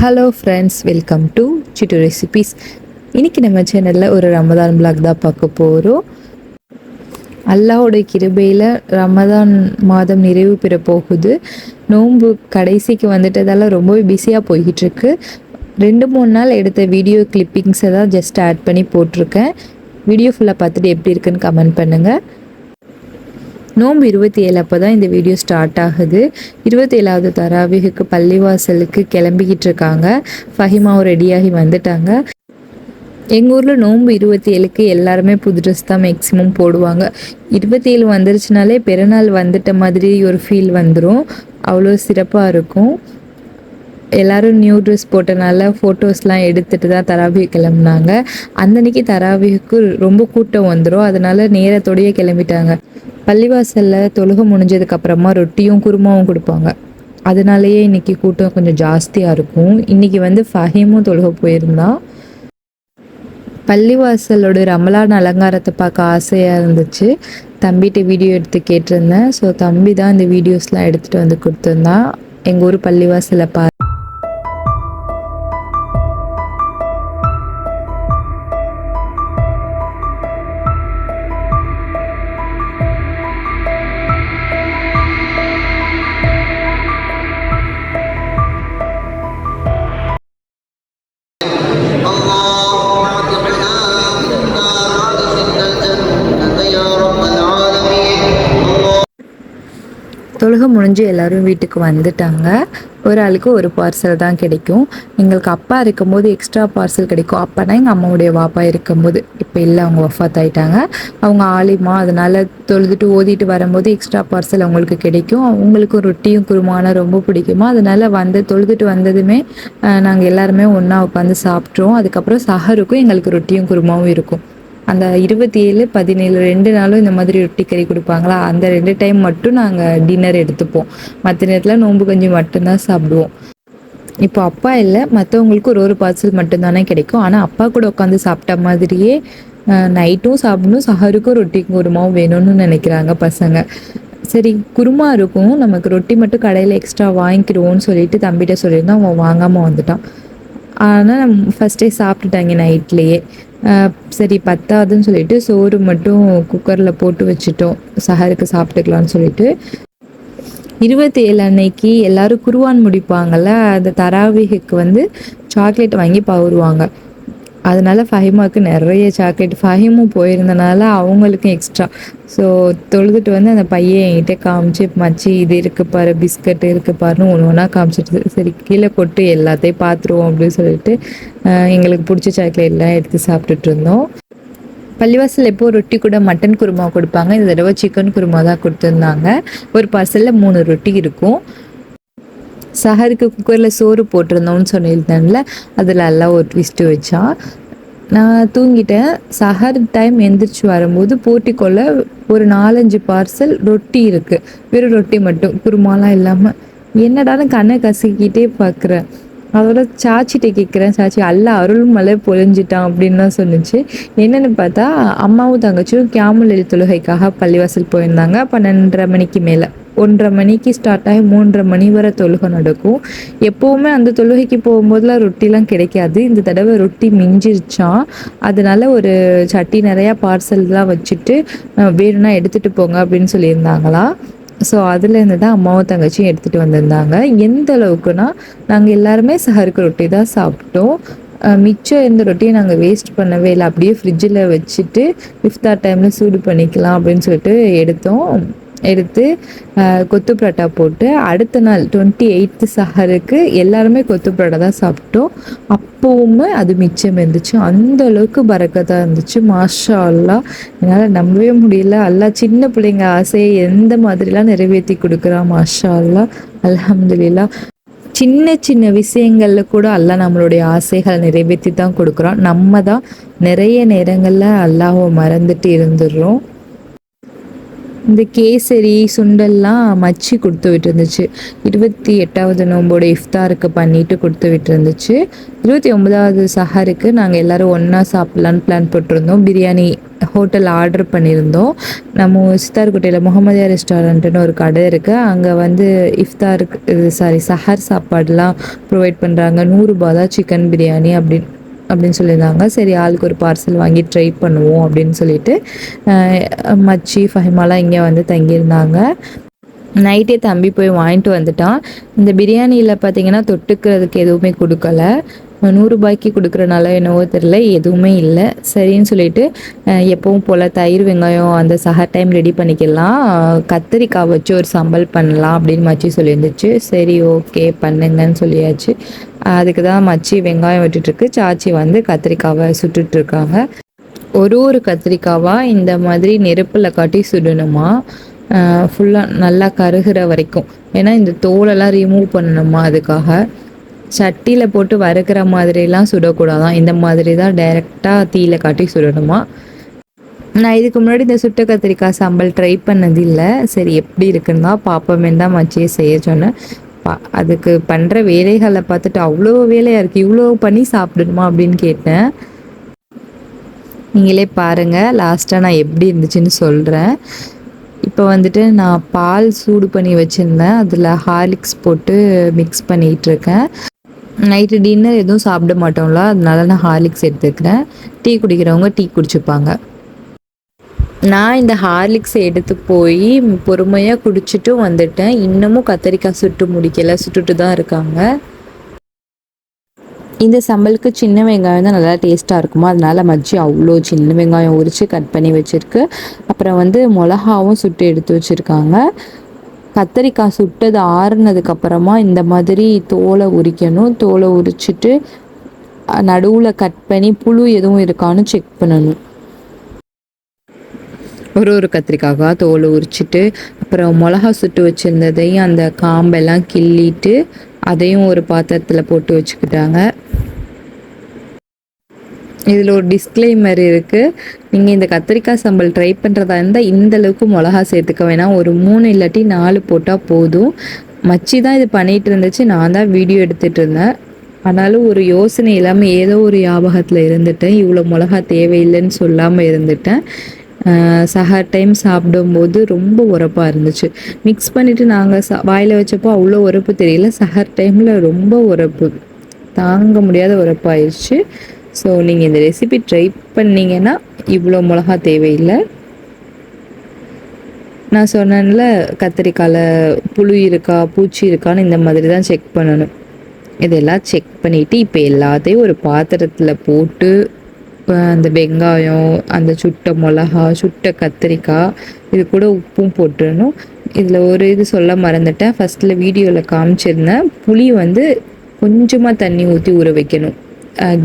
Hello friends welcome to Chittu recipes இன்றைக்கி நம்ம சேனலில் ஒரு ரமதான் பிளாக் தான் பார்க்க போகிறோம் அல்லாவோட கிருபையில் ரமதான் மாதம் நிறைவு பெற போகுது. நோன்பு கடைசிக்கு வந்துட்டதால் ரொம்பவே பிஸியாக போய்கிட்டுருக்கு ரெண்டு மூணு நாள் எடுத்த வீடியோ கிளிப்பிங்ஸை தான் ஜஸ்ட் ஆட் பண்ணி போட்டிருக்கேன். வீடியோ ஃபுல்லாக பார்த்துட்டு எப்படி இருக்குன்னு கமெண்ட் பண்ணுங்கள் நோம்பு இருபத்தி ஏழு அப்போ தான் இந்த வீடியோ ஸ்டார்ட் ஆகுது. இருபத்தி ஏழாவது தராவிகுக்கு பள்ளிவாசலுக்கு கிளம்பிக்கிட்டு இருக்காங்க. ஃபஹிமாவும் ரெடியாகி வந்துட்டாங்க. எங்கள் ஊரில் நோன்பு இருபத்தி ஏழுக்கு எல்லாருமே புது ட்ரெஸ் தான் மேக்ஸிமம் போடுவாங்க. இருபத்தி ஏழு வந்துருச்சுனாலே பிறநாள் வந்துட்ட மாதிரி ஒரு ஃபீல் வந்துடும் அவ்வளோ சிறப்பாக இருக்கும். எல்லாரும் நியூ ட்ரெஸ் போட்டனால ஃபோட்டோஸ்லாம் எடுத்துகிட்டு தான் தராவி கிளம்புனாங்க. அந்தன்னைக்கு தராவிக்கு ரொம்ப கூட்டம் வந்துடும் அதனால நேரத்தோடையே கிளம்பிட்டாங்க. பள்ளிவாசலில் தொழுகை முடிஞ்சதுக்கப்புறமா ரொட்டியும் குருமாவும் கொடுப்பாங்க. அதனாலேயே இன்றைக்கி கூட்டம் கொஞ்சம் ஜாஸ்தியாக இருக்கும். இன்றைக்கி வந்து ஃபஹீமும் தொழுக போயிருந்தான். பள்ளிவாசலோட ரமலான் அலங்காரத்தை பார்க்க ஆசையாக இருந்துச்சு. தம்பிகிட்ட வீடியோ எடுத்து கேட்டிருந்தேன். ஸோ தம்பி தான் இந்த வீடியோஸ்லாம் எடுத்துகிட்டு வந்து கொடுத்துருந்தான். எங்கள் ஊர் பள்ளிவாசலை பா முடிஞ்சு எல்லோரும் வீட்டுக்கு வந்துட்டாங்க. ஒரு ஆளுக்கு ஒரு பார்சல் தான் கிடைக்கும். எங்களுக்கு அப்பா இருக்கும்போது எக்ஸ்ட்ரா பார்சல் கிடைக்கும். அப்போனா எங்கள் அம்மாவுடைய வாப்பா இருக்கும்போது இப்போ இல்லை அவங்க வஃபாத் ஆயிட்டாங்க அவங்க ஆலிமா அதனால் தொழுதுட்டு ஓதிட்டு வரும்போது எக்ஸ்ட்ரா பார்சல் அவங்களுக்கு கிடைக்கும். அவங்களுக்கும் ரொட்டியும் குருமான ரொம்ப பிடிக்குமா? அதனால் வந்து தொழுதுட்டு வந்ததுமே நாங்கள் எல்லாருமே ஒன்றா உட்காந்து சாப்பிட்ருவோம் அதுக்கப்புறம் சஹருக்கும் எங்களுக்கு ரொட்டியும் குருமாவும் இருக்கும். அந்த இருபத்தி ஏழு பதினேழு ரெண்டு நாளும் இந்த மாதிரி ரொட்டி கறி கொடுப்பாங்களா? அந்த ரெண்டு டைம் மட்டும் நாங்கள் டின்னர் எடுத்துப்போம். மற்ற நேரத்தில் நோன்பு கஞ்சி மட்டும்தான் சாப்பிடுவோம். இப்போ அப்பா இல்லை. மற்றவங்களுக்கு ஒரு ஒரு பார்சல் மட்டும்தானே கிடைக்கும். ஆனால் அப்பா கூட உட்காந்து சாப்பிட்ட மாதிரியே நைட்டும் சாப்பிடணும். சஹருக்கும் ரொட்டி குருமாவும் வேணும்னு நினைக்கிறாங்க பசங்க. சரி குருமா இருக்கும். நமக்கு ரொட்டி மட்டும் கடையில் எக்ஸ்ட்ரா வாங்கிக்கிடுவோம்னு சொல்லிட்டு தம்பிகிட்ட சொல்லியிருந்தோம். அவன் வாங்காமல் வந்துட்டான். ஆனால் ஃபஸ்ட்டே சாப்பிட்டுட்டாங்க நைட்லேயே சரி பத்தாதுன்னு சொல்லிட்டு சோறு மட்டும் குக்கரில் போட்டு வச்சுட்டோம். சஹருக்கு சாப்பிட்டுக்கலான்னு சொல்லிட்டு. இருபத்தி ஏழு அன்னைக்கு எல்லாரும் குருவான் முடிப்பாங்கள்ல அந்த தராவிகுக்கு வந்து சாக்லேட் வாங்கி பவுருவாங்க. அதனால ஃபஹிமாவுக்கு நிறைய சாக்லேட் ஃபஹிமும் போயிருந்தனால அவங்களுக்கும் எக்ஸ்ட்ரா ஸோ தொழுதுட்டு வந்து அந்த பையன் என்கிட்ட காமிச்சு மச்சி இது இருக்கு பாரு பிஸ்கட் இருக்கு பாருன்னு ஒன்று ஒன்றா காமிச்சிட்டு சரி கீழே கொட்டு எல்லாத்தையும் பார்த்துருவோம் அப்படின்னு சொல்லிட்டு எங்களுக்கு பிடிச்ச சாக்லேட்லாம் எடுத்து சாப்பிட்டுட்டு இருந்தோம். பள்ளிவாசல் எப்போ ரொட்டி கூட மட்டன் குருமா கொடுப்பாங்க. இந்த தடவை சிக்கன் குருமா தான் கொடுத்துருந்தாங்க. ஒரு பார்சலில் மூணு ரொட்டி இருக்கும். சஹருக்கு குக்கரில் சோறு போட்டிருந்தோம்னு சொல்லியிருந்தேன்ல அதில் எல்லாம் ஒரு ட்விஸ்ட்டு வச்சா. நான் தூங்கிட்டேன். சஹர் டைம் எந்திரிச்சு வரும்போது போட்டிக்கொள்ள ஒரு நாலஞ்சு பார்சல் ரொட்டி இருக்குது வெறும் ரொட்டி மட்டும் குருமாலாம் இல்லாமல் என்னடான்னு கண்ணை கசக்கிட்டே பார்க்குறேன் அதோட சாச்சிட்ட கேட்குறேன் சாச்சி அல்ல அருள் மலை பொழிஞ்சிட்டான் அப்படின்னு தான் சொன்னிச்சு. என்னென்னு பார்த்தா அம்மாவும் தங்கச்சியும் கேமல் தொழுகைக்காக பள்ளிவாசல் போயிருந்தாங்க பன்னெண்டரை மணிக்கு மேலே. ஒன்றரை மணிக்கு ஸ்டார்ட் ஆகி மூன்றரை மணி வரை தொழுகை நடக்கும். எப்போவுமே அந்த தொழுகைக்கு போகும்போதெல்லாம் ரொட்டிலாம் கிடைக்காது. இந்த தடவை ரொட்டி மிஞ்சிருச்சான் அதனால ஒரு சட்டி நிறையா பார்சல்லாம் வச்சுட்டு வேணும்னா எடுத்துகிட்டு போங்க அப்படின்னு சொல்லியிருந்தாங்களா? ஸோ அதுலேருந்து தான் அம்மாவும் தங்கச்சியும் எடுத்துகிட்டு வந்திருந்தாங்க. எந்த அளவுக்குனா நாங்கள் எல்லாருமே சஹருக்கு ரொட்டி தான் சாப்பிட்டோம். மிச்சம் இருந்த ரொட்டியை நாங்கள் வேஸ்ட் பண்ணவே இல்லை. அப்படியே ஃப்ரிட்ஜில் வச்சுட்டு இஃப்தார் டைமில் சூடு பண்ணிக்கலாம் அப்படின்னு சொல்லிட்டு எடுத்தோம். எடுத்து கொத்து பரோட்டா போட்டு அடுத்த நாள் டுவெண்ட்டி எயித்து சஹருக்கு எல்லாருமே கொத்து பரோட்டா தான் சாப்பிட்டோம். அப்போவுமே அது மிச்சம் இருந்துச்சு. அந்த அளவுக்கு பறக்கத்தான் இருந்துச்சு. மாஷா அல்லா என்னால் நம்பவே முடியல. அல்லா சின்ன பிள்ளைங்க ஆசையை எந்த மாதிரிலாம் நிறைவேற்றி கொடுக்குறா மாஷா அல்லா அலமதுல்லா சின்ன சின்ன விஷயங்களில் கூட அல்லா நம்மளுடைய ஆசைகளை நிறைவேற்றி தான் கொடுக்குறோம் நம்ம தான் நிறைய நேரங்களில் அல்லாவை மறந்துட்டு இருந்துடுறோம். இந்த கேசரி சுண்டல்லாம் மச்சி கொடுத்து விட்டுருந்துச்சு. இருபத்தி எட்டாவது நோம்போட இஃப்தாருக்கு பண்ணிட்டு கொடுத்து விட்டுருந்துச்சு. இருபத்தி ஒன்பதாவது சஹாருக்கு நாங்கள் எல்லோரும் ஒன்றா சாப்பிட்லான்னு பிளான் போட்டிருந்தோம். பிரியாணி ஹோட்டல் ஆர்டர் பண்ணியிருந்தோம். நம்ம சித்தார்குட்டையில் முகமதியா ரெஸ்டாரண்ட்டுன்னு ஒரு கடை இருக்குது அங்கே வந்து இஃப்தாருக்கு சாரி சஹர் சாப்பாடுலாம் ப்ரொவைட் பண்ணுறாங்க நூறுரூபா தான் சிக்கன் பிரியாணி அப்படின்னு. அப்படின்னு சொல்லியிருந்தாங்க. சரி ஆளுக்கு ஒரு பார்சல் வாங்கி ட்ரை பண்ணுவோம் அப்படின்னு சொல்லிட்டு மச்சி ஃபஹிமாலாம் இங்கே வந்து தங்கியிருந்தாங்க. நைட்டே தம்பி போய் வாங்கிட்டு வந்துட்டான். இந்த பிரியாணியில் பார்த்தீங்கன்னா தொட்டுக்கிறதுக்கு எதுவுமே கொடுக்கல. நூறுரூபாய்க்கு கொடுக்குறனால என்னவோ தெரில எதுவுமே இல்லை. சரின்னு சொல்லிட்டு எப்பவும் போல் தயிர் வெங்காயம் அந்த சஹ டைம் ரெடி பண்ணிக்கலாம். கத்திரிக்காய் வச்சு ஒரு சம்பல் பண்ணலாம் அப்படின்னு மச்சி சொல்லியிருந்துச்சு. சரி ஓகே பண்ணுங்கன்னு சொல்லியாச்சு. அதுக்கு தான் மச்சி வெங்காயம் விட்டுட்டுருக்கு. சாச்சி வந்து கத்திரிக்காவை சுட்டுட்ருக்காங்க ஒரு ஒரு கத்திரிக்காவாக இந்த மாதிரி நெருப்பில் காட்டி சுடணுமா? ஃபுல்லாக நல்லா கருகிற வரைக்கும். ஏன்னா இந்த தோலெல்லாம் ரிமூவ் பண்ணணுமா அதுக்காக? சட்டியில் போட்டு வறுக்கிற மாதிரிலாம் சுடக்கூடாதான். இந்த மாதிரி தான் டைரெக்டாக தீயில காட்டி சுடணுமா? நான் இதுக்கு முன்னாடி இந்த சுட்ட கத்திரிக்காய் சாம்பல் ட்ரை பண்ணதில்லை. சரி எப்படி இருக்குன்னு தான் பாப்பமே தான் மச்சியை செய்ய சொன்னேன். அதுக்கு பண்ணுற வேலைகளை பார்த்துட்டு அவ்வளோ வேலையாக இருக்குது இவ்வளோ பண்ணி சாப்பிடணுமா அப்படின்னு கேட்டேன். நீங்களே பாருங்கள் லாஸ்ட்டாக நான் எப்படி இருந்துச்சுன்னு சொல்கிறேன் இப்போ வந்துட்டு நான் பால் சூடு பண்ணி வச்சுருந்தேன். அதில் ஹார்லிக்ஸ் போட்டு மிக்ஸ் பண்ணிகிட்ருக்கேன் நைட்டு டின்னர் எதுவும் சாப்பிட மாட்டோம்ல அதனால நான் ஹார்லிக்ஸ் எடுத்துக்கிறேன். டீ குடிக்கிறவங்க டீ குடிச்சுப்பாங்க. நான் இந்த ஹார்லிக்ஸ் எடுத்து போய் பொறுமையாக குடிச்சிட்டும் வந்துட்டேன். இன்னமும் கத்தரிக்காய் சுட்டு முடிக்கலை. சுட்டுட்டு தான் இருக்காங்க. இந்த சம்பளுக்கு சின்ன வெங்காயம் தான் நல்லா டேஸ்ட்டாக இருக்குமா? அதனால மஜ்ஜி அவ்வளோ சின்ன வெங்காயம் உரித்து கட் பண்ணி வச்சுருக்கு. அப்புறம் வந்து மிளகாவும் சுட்டு எடுத்து வச்சுருக்காங்க. கத்தரிக்காய் சுட்டது ஆறுனதுக்கப்புறமா இந்த மாதிரி தோலை உரிக்கணும். தோலை உரிச்சிட்டு நடுவில் கட் பண்ணி புழு எதுவும் இருக்கான்னு செக் பண்ணணும். ஒரு ஒரு கத்திரிக்காய்க்காக தோலை உரிச்சிட்டு அப்புறம் மிளகா சுட்டு வச்சுருந்ததையும் அந்த காம்பெல்லாம் கிள்ளிட்டு அதையும் ஒரு பாத்திரத்தில் போட்டு வச்சுக்கிட்டாங்க. இதில் ஒரு டிஸ்க்ளைமர் இருக்குது நீங்கள் இந்த கத்திரிக்காய் சம்பல் ட்ரை பண்ணுறதா இருந்தால் இந்த அளவுக்கு மிளகா சேர்த்துக்க வேணாம். ஒரு மூணு இல்லாட்டி நாலு போட்டால் போதும். மச்சி தான் இது பண்ணிகிட்டு இருந்துச்சு. நான் தான் வீடியோ எடுத்துகிட்டு இருந்தேன். ஆனாலும் ஒரு யோசனை இல்லாமல் ஏதோ ஒரு ஞாபகத்தில் இருந்துட்டேன். இவ்வளோ மிளகா தேவையில்லைன்னு சொல்லாமல் இருந்துட்டேன். சஹ டைம் சாப்பிடும்போது ரொம்ப உரப்பாக இருந்துச்சு. மிக்ஸ் பண்ணிவிட்டு நாங்கள் ச வாயில் வச்சப்போ அவ்வளோ உரப்பு தெரியல. சஹர் டைமில் ரொம்ப உரப்பு. தாங்க முடியாத உரப்பாயிருச்சு. ஸோ நீங்கள் இந்த ரெசிபி ட்ரை பண்ணிங்கன்னா இவ்வளோ மிளகா தேவையில்லை. நான் சொன்னேன்ல கத்திரிக்காயில் புழு இருக்கா பூச்சி இருக்கான்னு இந்த மாதிரி தான் செக் பண்ணணும். இதெல்லாம் செக் பண்ணிவிட்டு இப்போ எல்லாத்தையும் ஒரு பாத்திரத்தில் போட்டு அந்த வெங்காயம் அந்த சுட்ட மிளகா சுட்ட கத்திரிக்காய் இது கூட உப்பும் போட்டுடணும். இதில் ஒரு இது சொல்ல மறந்துட்டேன். ஃபஸ்ட்டில் வீடியோவில் காமிச்சிருந்தேன். புளி வந்து கொஞ்சமாக தண்ணி ஊற்றி ஊற வைக்கணும்.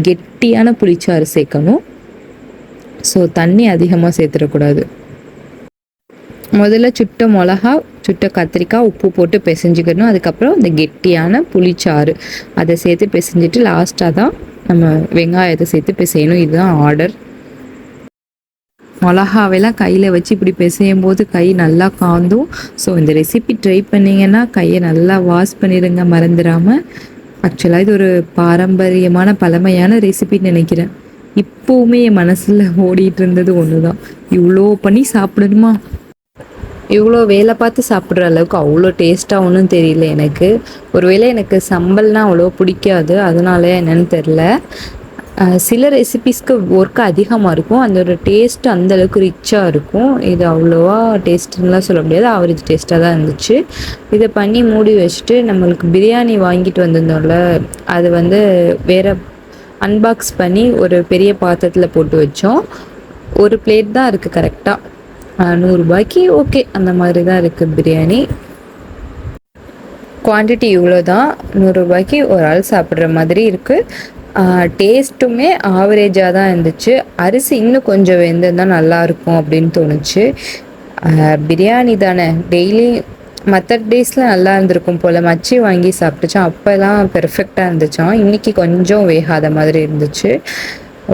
கெட்டியான புளிச்சாறு சேர்க்கணும் ஸோ தண்ணி அதிகமாக சேர்த்துடக்கூடாது. முதல்ல சுட்ட மிளகா சுட்ட கத்திரிக்காய் உப்பு போட்டு பிசைஞ்சிக்கணும். அதுக்கப்புறம் இந்த கெட்டியான புளிச்சாறு. அதை சேர்த்து பிசைஞ்சிட்டு லாஸ்ட்டாக தான் நம்ம வெங்காயத்தை சேர்த்து பிசையணும். இதுதான் ஆர்டர் மிளகாவெல்லாம் கையில் வச்சு இப்படி பிசையும் போது கை நல்லா காந்தும். ஸோ இந்த ரெசிபி ட்ரை பண்ணிங்கன்னா கையை நல்லா வாஷ் பண்ணிடுங்க மறந்துடாமல் ஆக்சுவலாக இது ஒரு பாரம்பரியமான பழமையான ரெசிபின்னு நினைக்கிறேன். இப்போவுமே என் மனசில் ஓடிட்டு இருந்தது ஒன்று தான் இவ்வளோ பண்ணி சாப்பிடணுமா? இவ்வளோ வேலை பார்த்து சாப்பிட்ற அளவுக்கு அவ்வளோ டேஸ்ட்டாக ஒன்றும் தெரியல எனக்கு. ஒருவேளை எனக்கு சம்பல்னால் அவ்வளோ பிடிக்காது. அதனால என்னன்னு தெரில சில ரெசிபிஸ்க்கு ஒர்க் அதிகமாக இருக்கும். அந்த ஒரு டேஸ்ட் அந்தளவுக்கு ரிச்சாக இருக்கும். இது அவ்வளோவா டேஸ்ட்டுலாம் சொல்ல முடியாது. ஆவரேஜ் டேஸ்ட்டாக தான் இருந்துச்சு. இதை பண்ணி மூடி வச்சுட்டு நம்மளுக்கு பிரியாணி வாங்கிட்டு வந்திருந்தோம்ல அது வந்து வேறு அன்பாக்ஸ் பண்ணி ஒரு பெரிய பாத்திரத்தில் போட்டு வச்சோம். ஒரு பிளேட் தான் இருக்குது கரெக்டாக நூறுரூபாய்க்கு ஓகே. அந்த மாதிரி தான் இருக்குது பிரியாணி. குவான்டிட்டி இவ்வளோ தான் நூறுரூபாய்க்கு ஒரு ஆள் சாப்பிட்ற மாதிரி இருக்குது டேஸ்ட்டுமே ஆவரேஜாக தான் இருந்துச்சு. அரிசி இன்னும் கொஞ்சம் வெந்திருந்தால் நல்லாயிருக்கும் அப்படின்னு தோணுச்சு. பிரியாணி தானே. டெய்லி மற்ற டேஸில் நல்லா இருந்திருக்கும் போல். மச்சி வாங்கி சாப்பிட்டுச்சான். அப்போல்லாம் பெர்ஃபெக்டாக இருந்துச்சான் இன்றைக்கி கொஞ்சம் வேகாத மாதிரி இருந்துச்சு.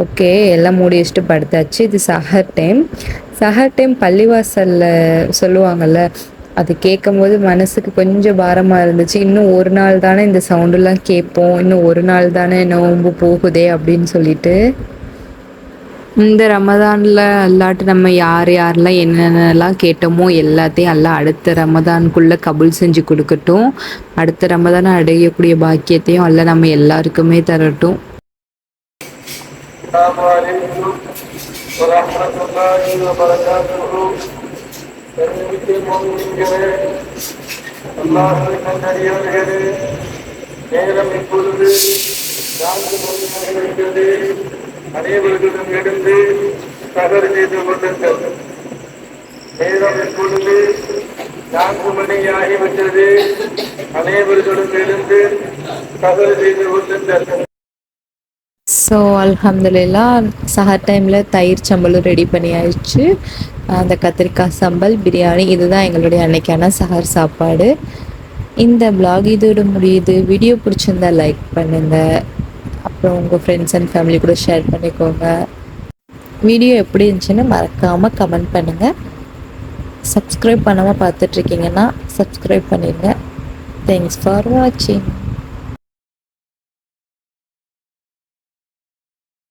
ஓகே எல்லாம் மூடி வச்சுட்டு படுத்தாச்சு. இது சஹர் டைம் சஹர் டைம் பள்ளிவாசலில் சொல்லுவாங்கல்ல அது கேட்கும்போது மனசுக்கு கொஞ்சம் பாரமாக இருந்துச்சு. இன்னும் ஒரு நாள் தானே இந்த சவுண்டெல்லாம் கேட்போம். இன்னும் ஒரு நாள் தானே நோம்பு போகுதே அப்படின்னு சொல்லிட்டு இந்த ரமதானில் அல்லாட்டு நம்ம யார் யாரெல்லாம் என்னென்னலாம் கேட்டோமோ எல்லாத்தையும் எல்லாம் அடுத்த ரமதானுக்குள்ளே கபுல் செஞ்சு கொடுக்கட்டும். அடுத்த ரமதான அடையக்கூடிய பாக்கியத்தையும் அல்ல நம்ம எல்லாருக்குமே தரட்டும். ورحمة الله وبركاته தெரிவித்து முன்னின்றே அல்லாஹின் நல்லடியார்களே நேரம் இப்பொழுது நான்கு மணியாகிவிட்டது அனைவர்களும் எழுந்து தகர் செய்து கொள்ளுங்கள் நேரம் இப்பொழுது நான்கு மணியாகிவிட்டது அனைவர்களும் எழுந்து தகர் செய்து கொள்ளுங்கள் ஸோ அல்ஹம்துலில்லா சஹர் டைமில் தயிர் சம்பலும் ரெடி பண்ணியாயிடுச்சு அந்த கத்திரிக்காய் சம்பல் பிரியாணி இதுதான் எங்களுடைய அன்னைக்கான சஹர் சாப்பாடு. இந்த பிளாக் இதோட முடியுது. வீடியோ பிடிச்சிருந்தா லைக் பண்ணுங்கள் அப்புறம் உங்கள் ஃப்ரெண்ட்ஸ் அண்ட் ஃபேமிலி கூட ஷேர் பண்ணிக்கோங்க. வீடியோ எப்படி இருந்துச்சுன்னு மறக்காமல் கமெண்ட் பண்ணுங்கள் சப்ஸ்கிரைப் பண்ணாமல் பார்த்துட்ருக்கீங்கன்னா சப்ஸ்கிரைப் பண்ணிடுங்க. தேங்க்ஸ் ஃபார் வாட்சிங்